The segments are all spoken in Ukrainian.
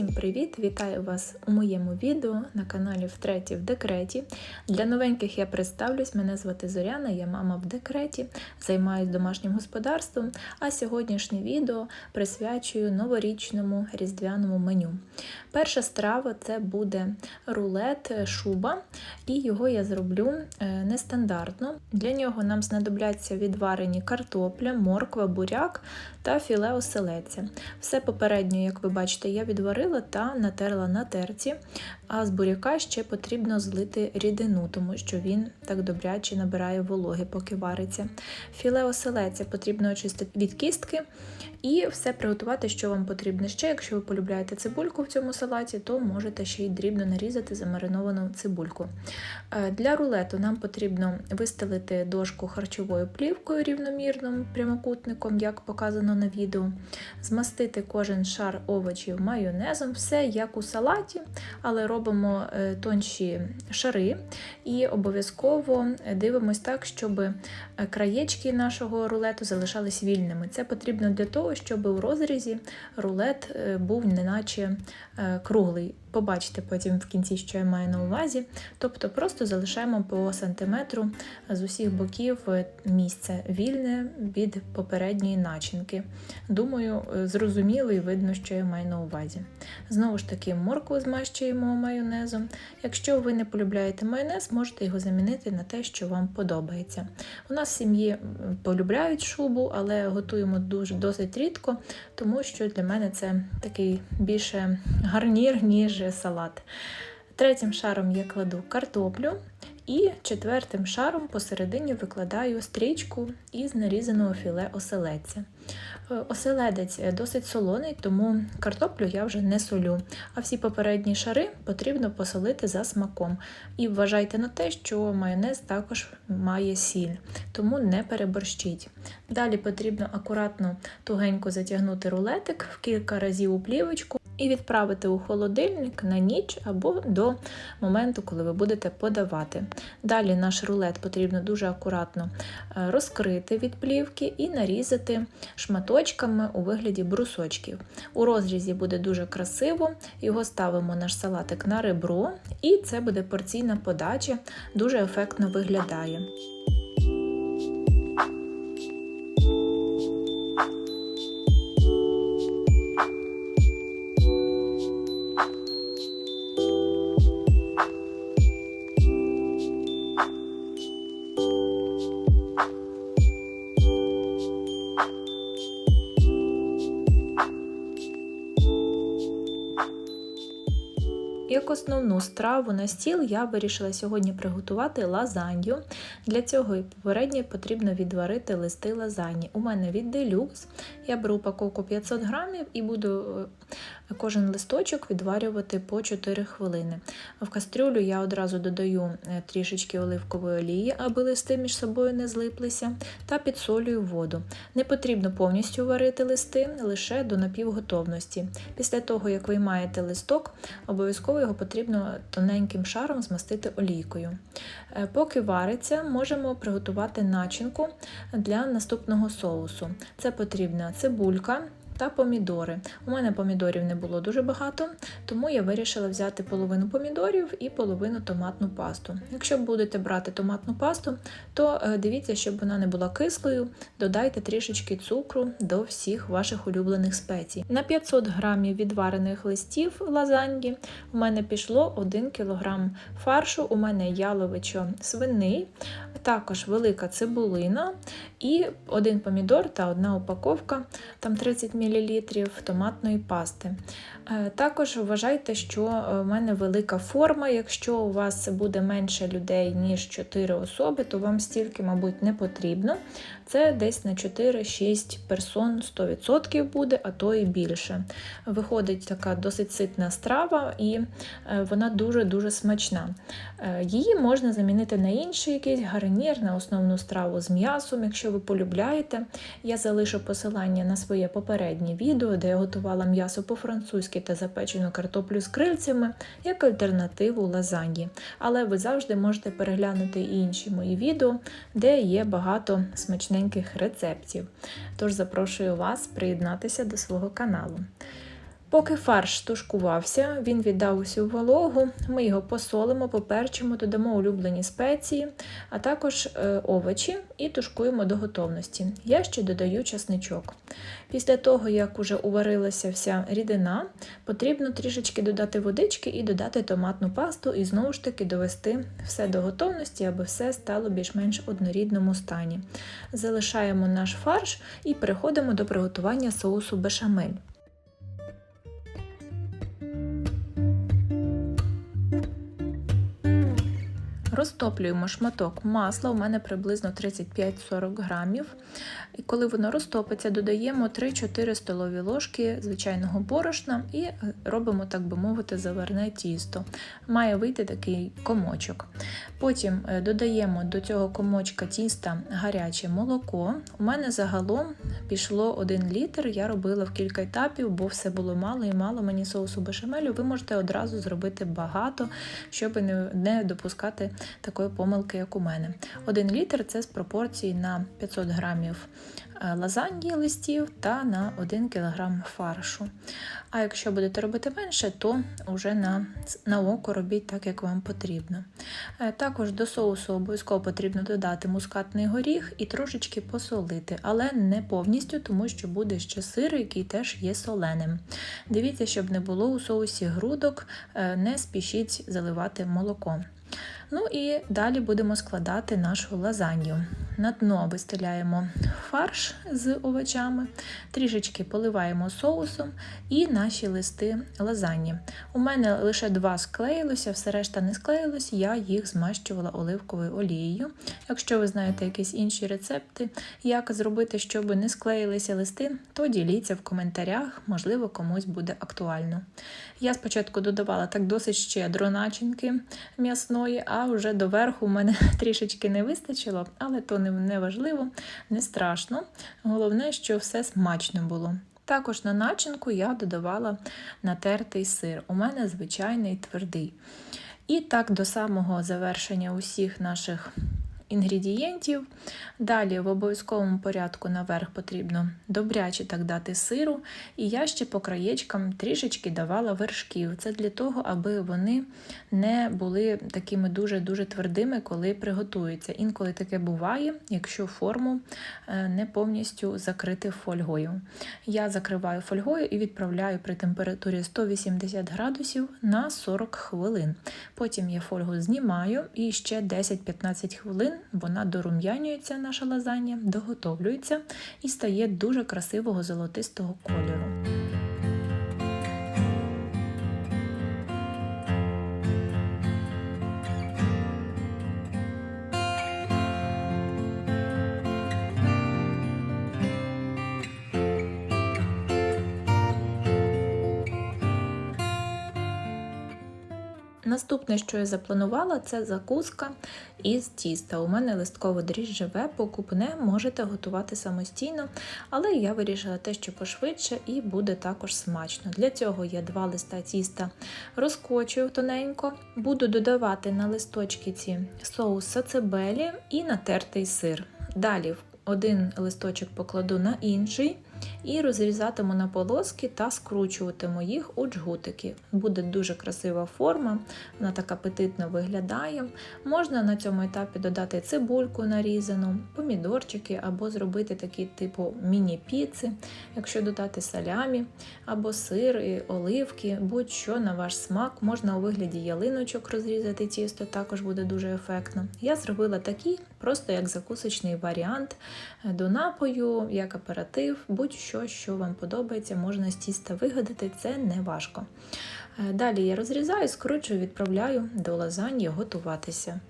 Усім привіт! Вітаю вас у моєму відео на каналі Втреті в декреті. Для новеньких я представлюсь, мене звати Зоряна, я мама в декреті, займаюся домашнім господарством, а сьогоднішнє відео присвячую новорічному різдвяному меню. Перша страва це буде рулет шуба, і його я зроблю е, нестандартно. Для нього нам знадобляться відварені картопля, морква, буряк та філе оселедця. Все попередньо, як ви бачите, я відварила та натерла на терці, а з буряка ще потрібно злити рідину, тому що він так добряче набирає вологи, поки вариться. Філе оселедця потрібно очистити від кістки і все приготувати, що вам потрібно ще. Якщо ви полюбляєте цибульку в цьому салаті, то можете ще й дрібно нарізати замариновану цибульку. Е, Для рулету нам потрібно вистелити дошку харчовою плівкою рівномірним прямокутником, як показано на відео, змастити кожен шар овочів майонезом, все як у салаті, але робимо е, тонші шари і обов'язково дивимось так, щоб краєчки нашого рулету залишались вільними. Це потрібно для того, щоб у розрізі рулет е, був неначе е, круглий. Побачите потім в кінці, що я маю на увазі. Тобто просто залишаємо по сантиметру з усіх боків місце вільне від попередньої начинки. Думаю, зрозуміло і видно, що я маю на увазі. Знову ж таки, моркву змащуємо майонезом. Якщо ви не полюбляєте майонез, можете його замінити на те, що вам подобається. У нас в сім'ї полюбляють шубу, але готуємо дуже досить рідко, тому що для мене це такий більше гарнір, ніж салат. Третім шаром я кладу картоплю. І четвертим шаром посередині викладаю стрічку із нарізаного філе оселедця. Оселедець досить солоний, тому картоплю я вже не солю. А всі попередні шари потрібно посолити за смаком. І вважайте на те, що майонез також має сіль, тому не переборщіть. Далі потрібно акуратно тугенько затягнути рулетик в кілька разів у плівочку і відправити у холодильник на ніч або до моменту, коли ви будете подавати. Далі наш рулет потрібно дуже акуратно е, розкрити від плівки і нарізати шматочками у вигляді брусочків. У розрізі буде дуже красиво, його ставимо наш салатик на ребро, і це буде порційна подача, дуже ефектно виглядає. Основну страву на стіл я вирішила сьогодні приготувати лазанью. Для цього попередньо потрібно відварити листи лазані. У мене від Deluxe. Я беру упаковку 500 грамів і буду е, кожен листочок відварювати по 4 хвилини. В кастрюлю я одразу додаю е, трішечки оливкової олії, аби листи між собою не злиплися, та підсолюю воду. Не потрібно повністю варити листи, лише до напівготовності. Після того, як виймаєте листок, обов'язково його потрібно тоненьким шаром змастити олійкою. Е, поки вариться, можемо приготувати начинку для наступного соусу. Це потрібна цибулька. Та помідори. У мене помідорів не було дуже багато, тому я вирішила взяти половину помідорів і половину томатну пасту. Якщо будете брати томатну пасту, то е, дивіться, щоб вона не була кислою, додайте трішечки цукру до всіх ваших улюблених спецій. На 500 грамів відварених листів лазаньї у мене пішло 1 кг фаршу, у мене яловичо свиний, також велика цибулина і один помідор та одна упаковка, там 30 мл томатної пасти. Е, також вважайте, що в мене велика форма. Якщо у вас буде менше людей, ніж 4 особи, то вам стільки, мабуть, не потрібно. Це десь на 4-6 персон 100% буде, а то і більше. Виходить така досить ситна страва, і е, вона дуже-дуже смачна. Е, її можна замінити на інший якийсь гарнір, на основну страву з м'ясом, якщо ви полюбляєте. Я залишу посилання на своє попереднє відео, де я готувала м'ясо по-французьки та запечену картоплю з крильцями, як альтернативу лазаньї. Але ви завжди можете переглянути і інші мої відео, де є багато смачненьких рецептів. Тож запрошую вас приєднатися до свого каналу. Поки фарш тушкувався, він віддав усю вологу, ми його посолимо, поперчимо, додамо улюблені спеції, а також е, овочі і тушкуємо до готовності. Я ще додаю часничок. Після того, як уже уварилася вся рідина, потрібно трішечки додати водички і додати томатну пасту, і знову ж таки довести все до готовності, аби все стало більш-менш однорідному стані. Залишаємо наш фарш і переходимо до приготування соусу бешамель. Розтоплюємо шматок масла, у мене приблизно 35-40 грамів. І коли воно розтопиться, додаємо 3-4 столові ложки звичайного борошна і робимо, так би мовити, заварне тісто. Має вийти такий комочок. Потім е, додаємо до цього комочка тіста гаряче молоко. У мене загалом пішло 1 літр, я робила в кілька етапів, бо все було мало і мало мені соусу бешамелю. Ви можете одразу зробити багато, щоб не допускати такої помилки, як у мене. Один літр це з пропорції на 500 грамів е, лазаньї листів та на 1 кг фаршу. А якщо будете робити менше, то вже на на око робіть так, як вам потрібно. Е, також до соусу обов'язково потрібно додати мускатний горіх і трошечки посолити, але не повністю, тому що буде ще сир, який теж є соленим. Дивіться, щоб не було у соусі грудок, е, не спішіть заливати молоком. Ну і далі будемо складати нашу лазанью. На дно вистеляємо фарш з овочами, трішечки поливаємо соусом і наші листи лазаньї. У мене лише два склеїлося, все решта не склеїлось, я їх змащувала оливковою олією. Якщо ви знаєте якісь інші рецепти, як зробити, щоб не склеїлися листи, то діліться в коментарях, можливо, комусь буде актуально. Я спочатку додавала так досить щедро начинки м'ясної, а вже доверху в мене трішечки не вистачило, але то не важливо, не страшно. Головне, що все смачно було. Також на начинку я додавала натертий сир. У мене звичайний твердий. І так до самого завершення усіх наших інгредієнтів. Далі в обов'язковому порядку наверх потрібно добряче так дати сиру. І я ще по краєчкам трішечки давала вершків. Це для того, аби вони не були такими дуже-дуже твердими, коли приготуються. Інколи таке буває, якщо форму е, не повністю закрити фольгою. Я закриваю фольгою і відправляю при температурі 180 градусів на 40 хвилин. Потім я фольгу знімаю і ще 10-15 хвилин вона дорум'янюється, наша лазанья, доготовлюється і стає дуже красивого золотистого кольору. Наступне, що я запланувала, це закуска із тіста. У мене листково дріжджеве, покупне, можете готувати самостійно, але я вирішила те, що пошвидше, і буде також смачно. Для цього я два листа тіста розкочую тоненько, буду додавати на листочки ці соус сацебелі і натертий сир. Далі один листочок покладу на інший. І розрізатиму на полоски та скручуватиму їх у джгутики. Буде дуже красива форма, вона так апетитно виглядає. Можна на цьому етапі додати цибульку нарізану, помідорчики, або зробити такі типу міні-піци, якщо додати салямі, або сир, і оливки, будь-що на ваш смак. Можна у вигляді ялиночок розрізати тісто, також буде дуже ефектно. Я зробила такий, просто як закусочний варіант до напою, як аператив. будь будь-що, що вам подобається, можна з тіста вигадати, це не важко. Е, далі я розрізаю, скручую, відправляю до лазаньї готуватися.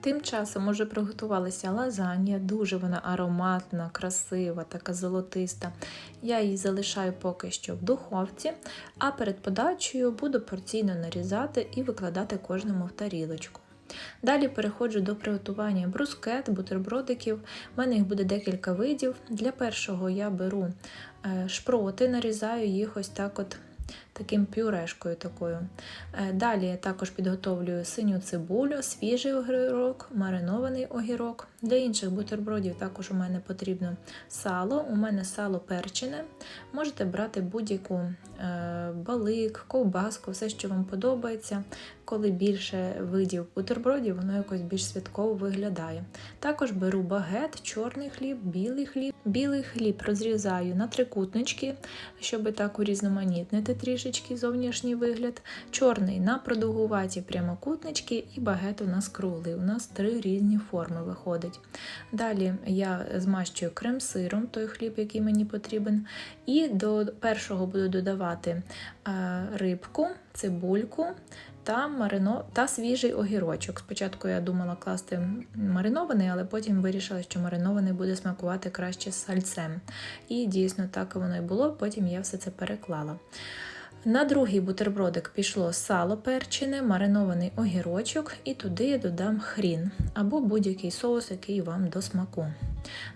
Тим часом уже приготувалася лазанья, дуже вона ароматна, красива, така золотиста. Я її залишаю поки що в духовці, а перед подачею буду порційно нарізати і викладати кожному в тарілочку. Далі переходжу до приготування брускет, бутербродиків. У мене їх буде декілька видів. Для першого я беру е, шпроти, нарізаю їх ось так от таким пюрешкою такою. Е, Далі також підготовлюю синю цибулю, свіжий огірок, маринований огірок. Для інших бутербродів також у мене потрібно сало. У мене сало перчене. Можете брати будь-яку е, балик, ковбаску, все, що вам подобається. Коли більше видів бутербродів, воно якось більш святково виглядає. Також беру багет, чорний хліб, білий хліб. Білий хліб розрізаю на трикутнички, щоб так урізноманітнити трішечки зовнішній вигляд. Чорний на продовгуваті прямокутнички і багет у нас круглий. У нас три різні форми виходить. Далі я змащую крем-сиром, той хліб, який мені потрібен. І до першого буду додавати е, рибку, цибульку та марино... та свіжий огірочок. Спочатку я думала класти маринований, але потім вирішила, що маринований буде смакувати краще з сальцем. І дійсно так воно і було, потім я все це переклала. На другий бутербродик пішло сало перчене, маринований огірочок, і туди я додам хрін або будь-який соус, який вам до смаку.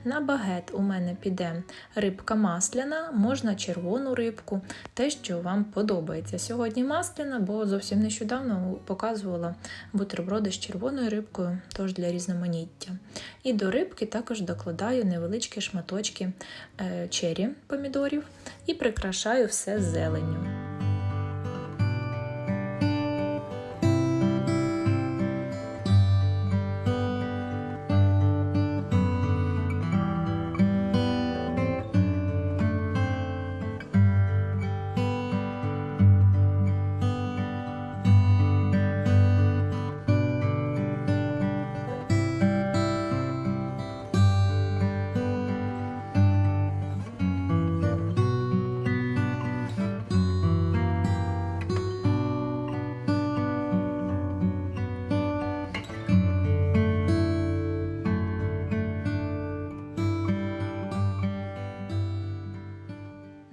На багет у мене піде рибка масляна, можна червону рибку, те, що вам подобається. Сьогодні масляна, бо зовсім нещодавно показувала бутерброди з червоною рибкою, тож для різноманіття. І до рибки також докладаю невеличкі шматочки е, чері помідорів і прикрашаю все зеленню.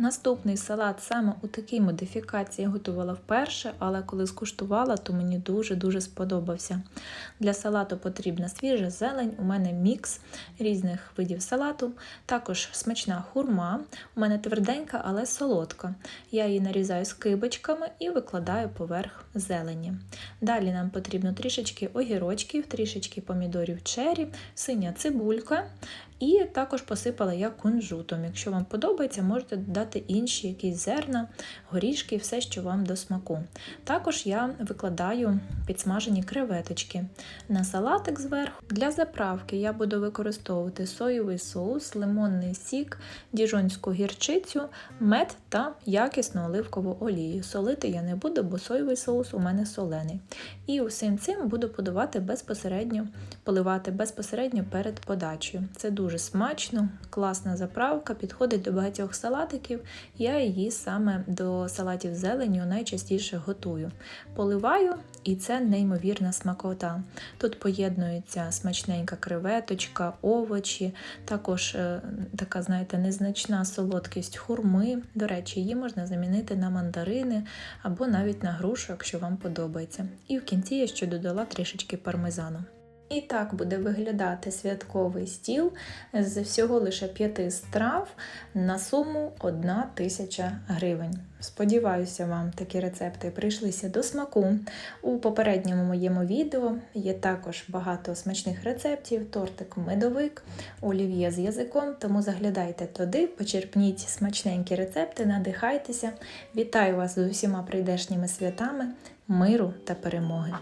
Наступний салат саме у такій модифікації я готувала вперше, але коли скуштувала, то мені дуже-дуже сподобався. Для салату потрібна свіжа зелень, у мене мікс різних видів салату, також смачна хурма, у мене тверденька, але солодка. Я її нарізаю скибочками і викладаю поверх зелені. Далі нам потрібно трішечки огірочків, трішечки помідорів чері, синя цибулька. І також посипала я кунжутом. Якщо вам подобається, можете додати інші якісь зерна, горішки, все, що вам до смаку. Також я викладаю підсмажені креветочки на салатик зверху. Для заправки я буду використовувати соєвий соус, лимонний сік, діжонську гірчицю, мед та якісну оливкову олію. Солити я не буду, бо соєвий соус у мене солений. І усім цим буду подавати безпосередньо, поливати безпосередньо перед подачею. Це дуже дуже смачно, класна заправка, підходить до багатьох салатиків. Я її саме до салатів з зеленню найчастіше готую. Поливаю, і це неймовірна смакота. Тут поєднується смачненька креветочка, овочі, також е, така, знаєте, незначна солодкість хурми. До речі, її можна замінити на мандарини або навіть на грушу, якщо вам подобається. І в кінці я ще додала трішечки пармезану. І так буде виглядати святковий стіл з всього лише п'яти страв на суму 1 тисяча гривень. Сподіваюся, вам такі рецепти прийшлися до смаку. У попередньому моєму відео є також багато смачних рецептів, тортик медовик, олів'є з язиком, тому заглядайте туди, почерпніть смачненькі рецепти, надихайтеся. Вітаю вас з усіма прийдешніми святами, миру та перемоги!